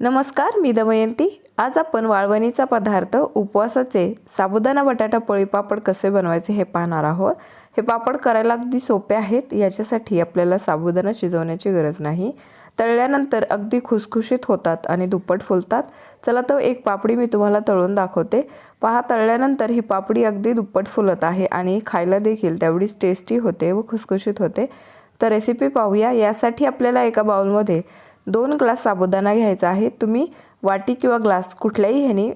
नमस्कार मी दमयंती. आज आपण वाळवणीचा पदार्थ उपवासाचे साबुदाणा बटाटा पोळी पापड कसे बनवायचे हे पाहणार आहोत. हे पापड करायला अगदी सोपे आहेत याच्यासाठी आपल्याला साबुदाणा शिजवण्याची गरज नाही. तळल्यानंतर अगदी खुसखुशीत होतात आणि दुप्पट फुलतात. चला तर एक पापडी मी तुम्हाला तळून दाखवते. पहा तळल्यानंतर ही पापडी अगदी दुप्पट फुलत आहे आणि खायला देखील तेवढीच टेस्टी होते व खुसखुशीत होते. तर रेसिपी पाहूया. यासाठी आपल्याला एका बाउलमध्ये दोन ग्लास साबुदाणा घ्यायचा आहे. तुम्ही वाटी किंवा ग्लास कुठल्याही ह्यानी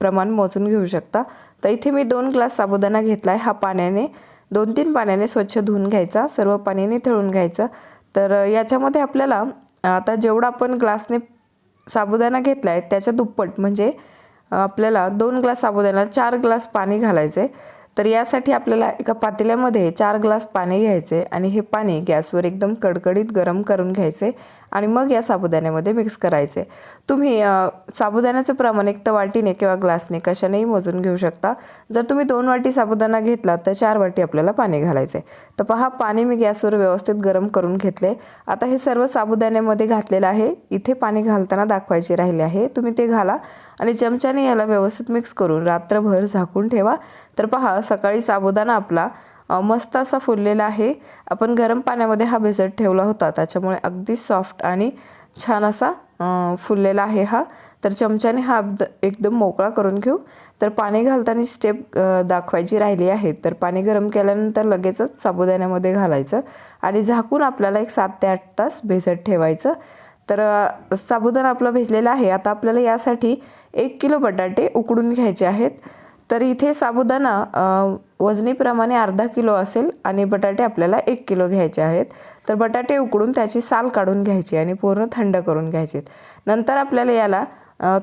प्रमाण मोजून घेऊ शकता. तर इथे मी दोन ग्लास साबुदाणा घेतला आहे हा पाण्याने दोन तीन पाण्याने स्वच्छ धुवून घ्यायचा. सर्व पाण्याने थळून घ्यायचं. तर याच्यामध्ये आपल्याला आता जेवढा आपण ग्लासने साबुदाणा घेतला आहे त्याच्या दुप्पट म्हणजे आपल्याला दोन ग्लास साबुदाणा चार ग्लास पाणी घालायचं आहे तर यासाठी आपल्याला एका पातेल्यामध्ये चार ग्लास पाणी घ्यायचे आणि हे पाणी गॅसवर एकदम कडकडीत गरम करून घ्यायचे आणि मग या साबुदाण्यामध्ये मिक्स करायचे. तुम्ही साबुदाण्याचं प्रमाण एक तर वाटीने किंवा ग्लासने कशानेही मोजून घेऊ शकता. जर तुम्ही दोन वाटी साबुदाणा घेतला तर चार वाटी आपल्याला पाणी घालायचे. तर पहा पाणी मी गॅसवर व्यवस्थित गरम करून घेतले. आता हे सर्व साबुदाण्यामध्ये घातलेलं आहे. इथे पाणी घालताना दाखवायचे राहिले आहे. तुम्ही ते घाला आणि चमच्याने याला व्यवस्थित मिक्स करून रात्रभर झाकून ठेवा. तर पहा सकाळी साबुदाणा आपला मस्त असा फुललेला आहे. आपण गरम पाण्यामध्ये हा भिजत ठेवला होता. त्याच्यामुळे अगदी सॉफ्ट आणि छान असा फुललेला आहे हा. तर चमच्याने हा एकदम मोकळा करून घेऊ. तर पाणी घालताना स्टेप दाखवायची राहिली आहे. तर पाणी गरम केल्यानंतर लगेचच साबुदाण्यामध्ये घालायचं आणि झाकून आपल्याला एक सात ते आठ तास भिजत ठेवायचं. तर साबुदाणा आपला भिजलेला आहे. आता आपल्याला यासाठी एक किलो बटाटे उकडून घ्यायचे आहेत. तर इथे साबुदाणा वजनीप्रमाणे अर्धा किलो असेल आणि बटाटे आपल्याला एक किलो घ्यायचे आहेत. तर बटाटे उकडून त्याची साल काढून घ्यायची आणि पूर्ण थंड करून घ्यायचे नंतर आपल्याला याला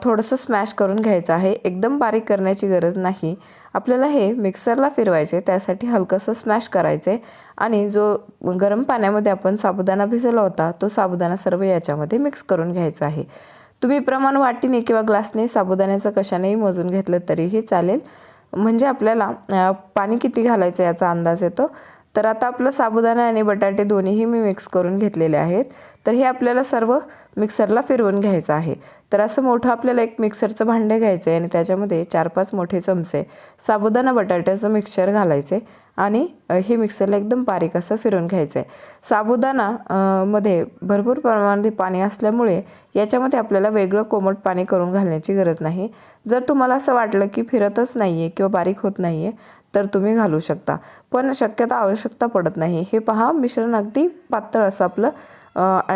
थोडंसं स्मॅश करून घ्यायचं आहे. एकदम बारीक करण्याची गरज नाही. आपल्याला हे मिक्सरला फिरवायचे त्यासाठी हलकंसं स्मॅश करायचे आणि जो गरम पाण्यामध्ये आपण साबुदाणा भिजवला होता तो साबुदाणा सर्व याच्यामध्ये मिक्स करून घ्यायचा आहे. तुम्ही प्रमाण वाटीने किंवा ग्लासने साबुदाण्याचं कशानेही मोजून घेतलं तरीही चालेल. म्हणजे आपल्याला पाणी किती घालायचं याचा अंदाज येतो. तर आता आपलं साबुदाणा आणि बटाटे दोन्हीही मी मिक्स करून घेतलेले आहेत. तर हे आपल्याला सर्व मिक्सरला फिरवून घ्यायचं आहे. तर असं मोठं आपल्याला एक मिक्सरचं भांडे घ्यायचं आहे आणि त्याच्यामध्ये चार पाच मोठे चमचे साबुदाणा बटाट्याचं मिक्सर घालायचे आणि हे मिक्सरला एकदम बारीक असं फिरून घ्यायचं आहे साबुदाणा मध्ये भरपूर प्रमाणात पाणी असल्यामुळे याच्यामध्ये आपल्याला वेगळं कोमट पाणी करून घालण्याची गरज नाही. जर तुम्हाला असं वाटलं की फिरतच नाही आहे किंवा बारीक होत नाही आहे तर तुम्ही घालू शकता. पण शक्यता आवश्यकता पडत नाही. हे पहा मिश्रण अगदी पातळ असं आपलं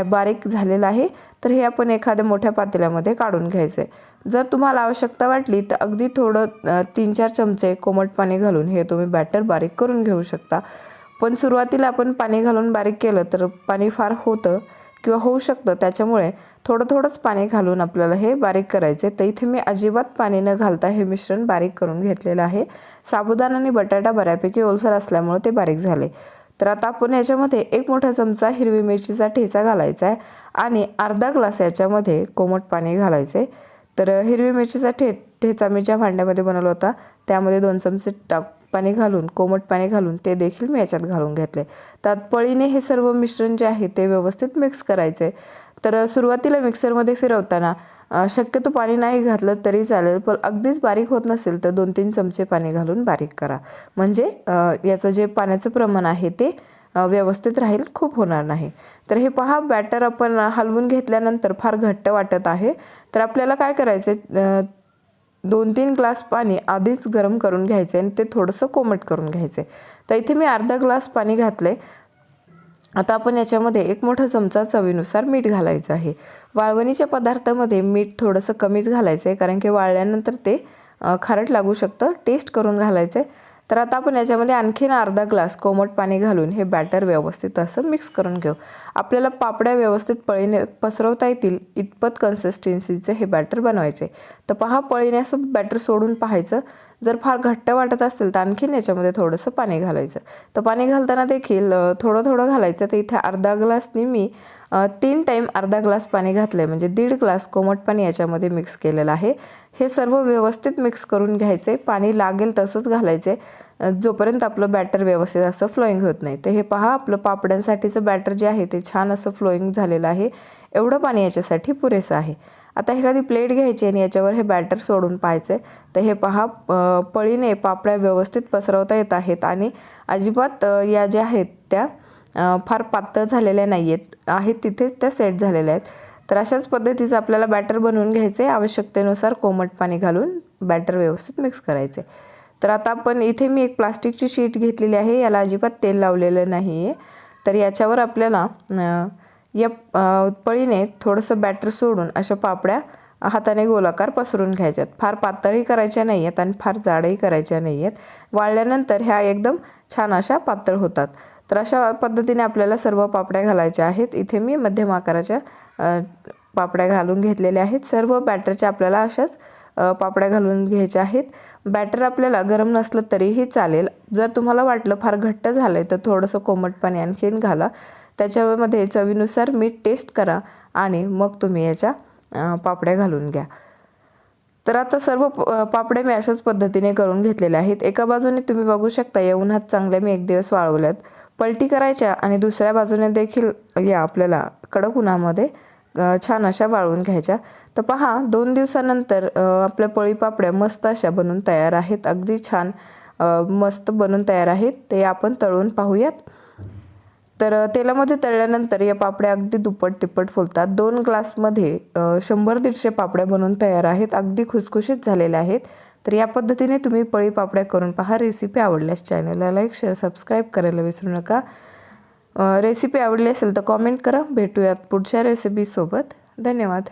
बारीक झालेलं आहे तर हे आपण एखाद्या मोठ्या पातेल्यामध्ये काढून घ्यायचं आहे जर तुम्हाला आवश्यकता वाटली तर अगदी थोडं तीन चार चमचे कोमट पाणी घालून हे तुम्ही बॅटर बारीक करून घेऊ शकता. पण सुरुवातीला आपण पाणी घालून बारीक केलं तर पाणी फार होतं किंवा होऊ शकतं. त्याच्यामुळे थोडं थोडंच पाणी घालून आपल्याला हे बारीक करायचे तर इथे मी अजिबात पाणी न घालता हे मिश्रण बारीक करून घेतलेलं आहे. साबुदाणा आणि बटाटा बऱ्यापैकी ओलसर असल्यामुळे ते बारीक झाले. तर आता आपण याच्यामध्ये एक मोठा चमचा हिरवी मिरचीचा ठेचा घालायचा आहे आणि अर्धा ग्लास याच्यामध्ये कोमट पाणी घालायचं आहे तर हिरवी मिरचीचा ठे ठेचा मी ज्या भांड्यामध्ये बनवला होता त्यामध्ये दोन चमचे टाक पाणी घालून कोमट पाणी घालून ते देखील मी याच्यात घालून घेतले त्यात पळीने हे सर्व मिश्रण जे आहे ते व्यवस्थित मिक्स करायचे तर सुरुवातीला मिक्सरमध्ये फिरवताना शक्यतो पाणी नाही घातलं तरी चालेल पण अगदीच बारीक होत नसेल तर दोन तीन चमचे पाणी घालून बारीक करा. म्हणजे याचं जे पाण्याचं प्रमाण आहे ते व्यवस्थित राहील खूप होणार नाही. तर हे पहा बॅटर आपण हलवून घेतल्यानंतर फार घट्ट वाटत आहे. तर आपल्याला काय करायचं दोन तीन ग्लास पाणी आधीच गरम करून घ्यायचे आणि ते थोडंसं कोमट करून घ्यायचे तर इथे मी अर्धा ग्लास पाणी घातले आता आपण याच्यामध्ये एक मोठा चमचा चवीनुसार मीठ घालायचं आहे. वाळवणीच्या पदार्थामध्ये मीठ थोडंसं कमीच घालायचं आहे कारण की वाळल्यानंतर ते खारट लागू शकतं टेस्ट करून घालायचं आहे. तर आता आपण याच्यामध्ये आणखीन अर्धा ग्लास कोमट पाणी घालून हे बॅटर व्यवस्थित असं मिक्स करून घेऊ. आपल्याला पापड्या व्यवस्थित पळीने पसरवता येतील इतपत कन्सिस्टन्सीचे हे बॅटर बनवायचे. तर पहा पळीने असं बॅटर सोडून पाहायचं. जर फार घट्ट वाटत असेल तर आणखीन याच्यामध्ये थोडंसं पाणी घालायचं. तर पाणी घालताना देखील थोडं थोडं घालायचं. तर इथे अर्धा ग्लासनी मी तीन टाईम अर्धा ग्लास पाणी घातलं आहे म्हणजे दीड ग्लास कोमट पाणी याच्यामध्ये मिक्स केलेलं आहे. हे सर्व व्यवस्थित मिक्स करून घ्यायचे पाणी लागेल तसंच घालायचे जोपर्यंत आपलं बॅटर व्यवस्थित असं फ्लोईंग होत नाही. तर हे पहा आपलं पापड्यांसाठीचं बॅटर जे आहे ते छान असं फ्लोईंग झालेलं आहे. एवढं पाणी याच्यासाठी पुरेसं आहे. आता एखादी प्लेट घ्यायची आणि याच्यावर हे बॅटर सोडून पाहायचं तर हे पहा पळीने पापड्या व्यवस्थित पसरवता येत आहेत आणि अजिबात या ज्या आहेत त्या फार पातळ झालेल्या नाही आहेत आहेत तिथेच त्या सेट झालेल्या आहेत. तर अशाच पद्धतीचं आपल्याला बॅटर बनवून घ्यायचे आवश्यकतेनुसार कोमट पाणी घालून बॅटर व्यवस्थित मिक्स करायचे तर आता आपण इथे मी एक प्लास्टिकची शीट घेतलेली आहे. याला अजिबात तेल लावलेलं नाही आहे तर याच्यावर आपल्याला या पळीने थोडंसं बॅटर सोडून अशा पापड्या हाताने गोलाकार पसरून घ्यायच्यात. फार पातळही करायच्या नाही आहेत आणि फार जाडही करायच्या नाही आहेत वाळल्यानंतर ह्या एकदम छान अशा पातळ होतात. तर अशा पद्धतीने आपल्याला सर्व पापड्या घालायच्या आहेत. इथे मी मध्यम आकाराच्या पापड्या घालून घेतलेल्या आहेत. सर्व बॅटरच्या आपल्याला अशाच पापड्या घालून घ्यायच्या आहेत. बॅटर आपल्याला गरम नसलं तरीही चालेल. जर तुम्हाला वाटलं फार घट्ट झालं आहे तर थोडंसं कोमट पाणी आणखीन घाला. त्याच्यामध्ये चवीनुसार मीठ टेस्ट करा आणि मग तुम्ही याच्या पापड्या घालून घ्या. तर आता सर्व प- पापड्या मी अशाच पद्धतीने करून घेतलेल्या आहेत. एका बाजूने तुम्ही बघू शकता या उन्हात चांगल्या मी एक दिवस वाळवल्यात. पलटी करायच्या आणि दुसऱ्या बाजूने देखील या आपल्याला कडक उन्हामध्ये छान अशा वाळवून घ्यायच्या. तर पहा दोन दिवसानंतर आपल्या पळी पापड्या मस्त अशा बनून तयार आहेत. अगदी छान मस्त बनून तयार आहेत. ते आपण तळून पाहूयात. तर तेलामध्ये तळल्यानंतर या पापड्या अगदी दुप्पट तिप्पट फुलतात. दोन ग्लासमध्ये शंभर दीडशे पापड्या बनवून तयार आहेत. अगदी खुसखुशीत झालेल्या आहेत. तर या पद्धतीने तुम्ही पळी पापड्या करून पहा. रेसिपी आवडल्यास चॅनलला लाईक शेअर सबस्क्राईब करायला विसरू नका. रेसिपी आवडली असेल तर कॉमेंट करा. भेटूयात पुढच्या रेसिपीसोबत. धन्यवाद.